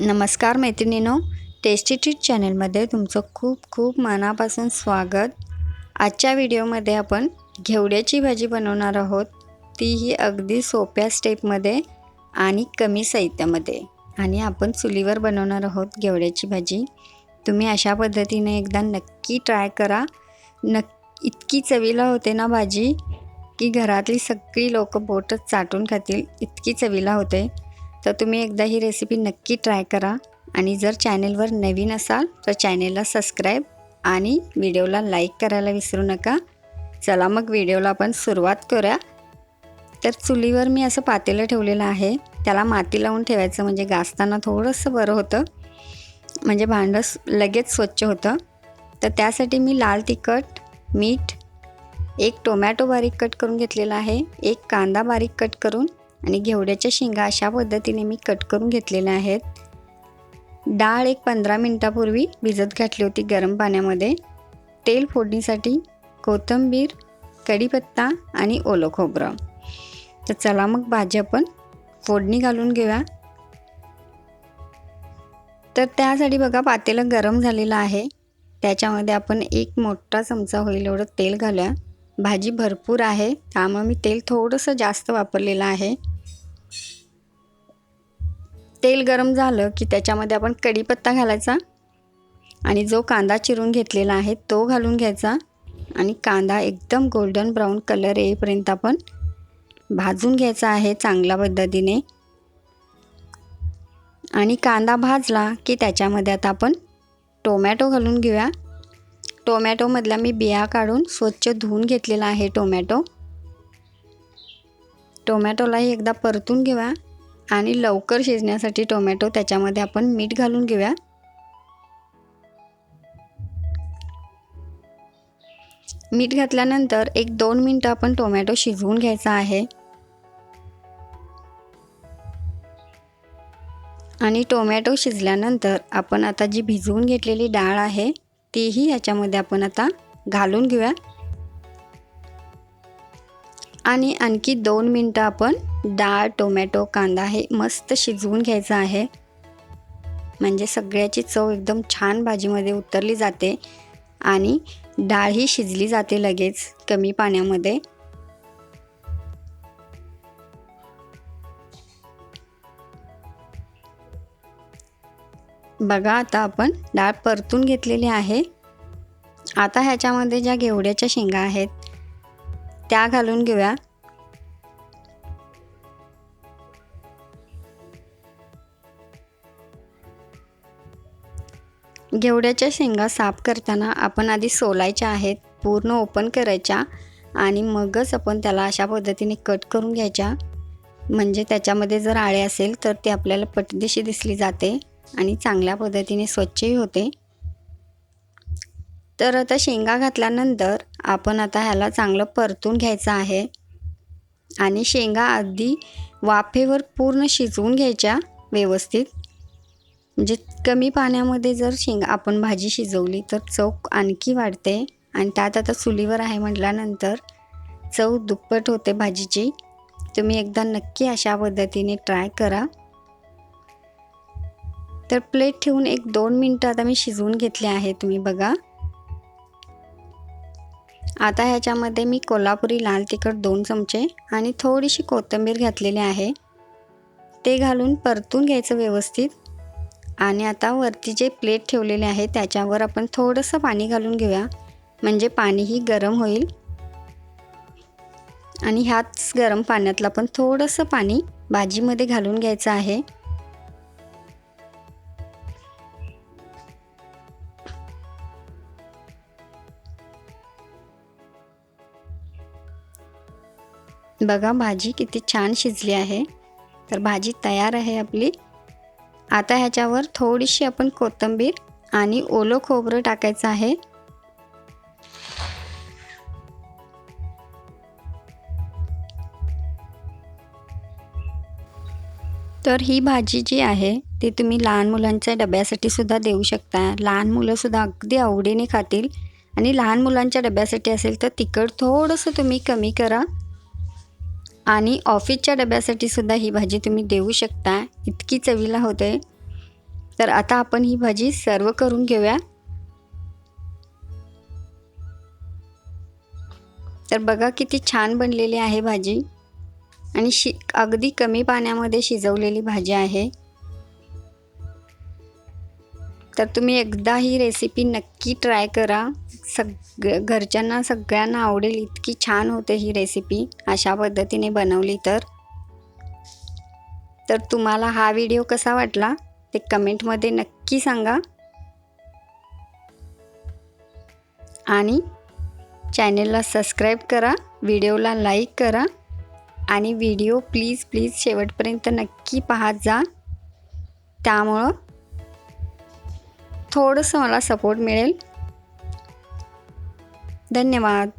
नमस्कार मैत्रिणीनो tasty treat चॅनलमध्ये तुमचं खूप खूप मनापासून स्वागत. आजच्या व्हिडिओमध्ये आपण घेवड्याची भाजी बनवणार आहोत. तीही अगदी सोप्या स्टेपमध्ये आणि कमी साहित्यामध्ये. आणि आपण चुलीवर बनवणार आहोत घेवड्याची भाजी. तुम्ही अशा पद्धतीने एकदा नक्की ट्राय करा. नक् इतकी चवीला होते ना भाजी की घरातली सगळी लोकं बोटच चाटून खातील. इतकी चवीला होते. तर तुम्ही एकदा ही रेसिपी नक्की ट्राय करा. आणि जर चॅनेलवर नवीन असाल तर चॅनेलला सबस्क्राईब आणि व्हिडिओला लाईक करायला विसरू नका. चला मग व्हिडिओला आपण सुरुवात करूया. तर चुलीवर मी असं पातेलं ठेवलेलं आहे. त्याला माती लावून ठेवायचं म्हणजे गाजताना थोडंसं बरं होतं. म्हणजे भांडं लगेच स्वच्छ होतं. तर त्यासाठी मी लाल तिखट मीठ एक टोमॅटो बारीक कट करून घेतलेला आहे. एक कांदा बारीक कट करून आणि घेवड्याच्या शेंगा अशा पद्धतीने मी कट करून घेतलेल्या आहेत. डाळ एक पंधरा मिनटापूर्वी भिजत घातली होती गरम पाण्यामध्ये. तेल फोडणीसाठी कोथिंबीर कढीपत्ता आणि ओलं खोबरं. तर चला मग भाजी आपण फोडणी घालून घेऊया. तर त्यासाठी बघा पातेलं गरम झालेलं आहे. त्याच्यामध्ये आपण एक मोठा चमचा होईल एवढं तेल घालूया. भाजी भरपूर आहे त्यामुळे मी तेल थोडंसं जास्त वापरलेलं आहे. तेल गरम झालं की त्याच्यामध्ये आपण कढीपत्ता घालायचा आणि जो कांदा चिरून घेतलेला आहे तो घालून घ्यायचा आणि कांदा एकदम गोल्डन ब्राऊन कलर येईपर्यंत आपण भाजून घ्यायचा आहे चांगल्या पद्धतीने. आणि कांदा भाजला की त्याच्यामध्ये आता आपण टोमॅटो घालून घेऊया. टोमॅटोमधला मी बिया काढून स्वच्छ धुवून घेतलेला आहे टोमॅटो. टोमॅटोलाही एकदा परतून घेऊया आणि लवकर शिजण्यासाठी टोमॅटो त्याच्यामध्ये आपण मीठ घालून घेऊया. मीठ घातल्यानंतर एक दोन मिनटं आपण टोमॅटो शिजवून घ्यायचा आहे. आणि टोमॅटो शिजल्यानंतर आपण आता जी भिजवून घेतलेली डाळ आहे तीही ह्याच्यामध्ये आपण आता घालून घेऊया. आणि आणखी दोन मिनटं आपण डाळ टोमॅटो कांदा हे मस्त शिजवून घ्यायचं आहे. म्हणजे सगळ्याची चव एकदम छान भाजीमध्ये उतरली जाते आणि डाळ ही शिजली जाते लगेच कमी पाण्यामध्ये. बघा आता आपण डाळ परतून घेतलेली आहे. आता ह्याच्यामध्ये ज्या घेवड्याच्या शेंगा आहेत त्या घालून घेऊया. घेवड्याच्या शेंगा साफ करताना आपण आधी सोलायच्या आहेत पूर्ण ओपन करायच्या आणि मगच आपण त्याला अशा पद्धतीने कट करून घ्यायच्या. म्हणजे त्याच्यामध्ये जर आळे असेल तर ते आपल्याला पटदिशी दिसली जाते आणि चांगल्या पद्धतीने स्वच्छही होते. तर आता शेंगा घातल्यानंतर आपण आता ह्याला चांगलं परतून घ्यायचं आहे. आणि शेंगा अगदी वाफेवर पूर्ण शिजवून घ्यायच्या व्यवस्थित. म्हणजे कमी पाण्यामध्ये जर शेंगा आपण भाजी शिजवली तर चव आणखी वाढते. आणि त्यात आता चुलीवर आहे म्हटल्यानंतर चव दुप्पट होते भाजीची. तुम्ही एकदा नक्की अशा पद्धतीने ट्राय करा. तर प्लेट ठेवून एक दोन मिनटं आता मी शिजवून घेतले आहे तुम्ही बघा. आता ह्याच्यामध्ये मी कोल्हापुरी लाल तिखट दोन चमचे आणि थोडीशी कोथिंबीर घातलेली आहे. ते घालून परतून घ्यायचं व्यवस्थित. आणि आता वरती जे प्लेट ठेवलेले आहे त्याच्यावर आपण थोडंसं पाणी घालून घेऊया. म्हणजे पाणीही गरम होईल. आणि ह्याच गरम पाण्यातलं आपण थोडंसं पाणी भाजीमध्ये घालून घ्यायचं आहे. बघा भाजी किती छान शिजली आहे. तर भाजी तयार आहे आपली. आता ह्याच्यावर थोडीशी आपण कोथिंबीर आणि ओलं खोबरं टाकायचं आहे. तर ही भाजी जी आहे ती तुम्ही लहान मुलांच्या डब्यासाठी सुद्धा देऊ शकता. लहान मुलंसुद्धा अगदी आवडीने खातील. आणि लहान मुलांच्या डब्यासाठी असेल तर तिखट थोडंसं तुम्ही कमी करा. आणि ऑफिसच्या डब्यासाठी सुद्धा ही भाजी तुम्ही देऊ शकता. इतकी चवीला होते. तर आता आपण ही भाजी सर्व करून घेऊया. तर बघा किती छान बनलेली आहे भाजी. आणि शि अगदी कमी पाण्यामध्ये शिजवलेली भाजी आहे. तर तुम्ही एकदा ही रेसिपी नक्की ट्राय करा. सग घरच्यांना सगळ्यांना आवडेल इतकी छान होते ही रेसिपी अशा पद्धतीने बनवली तर. तर तुम्हाला हा व्हिडिओ कसा वाटला ते कमेंटमध्ये नक्की सांगा. आणि चॅनेलला सबस्क्राईब करा व्हिडिओला लाईक करा. आणि व्हिडिओ प्लीज प्लीज शेवटपर्यंत नक्की पाहत जा. त्यामुळं थोडंसं मला सपोर्ट मिळेल. धन्यवाद.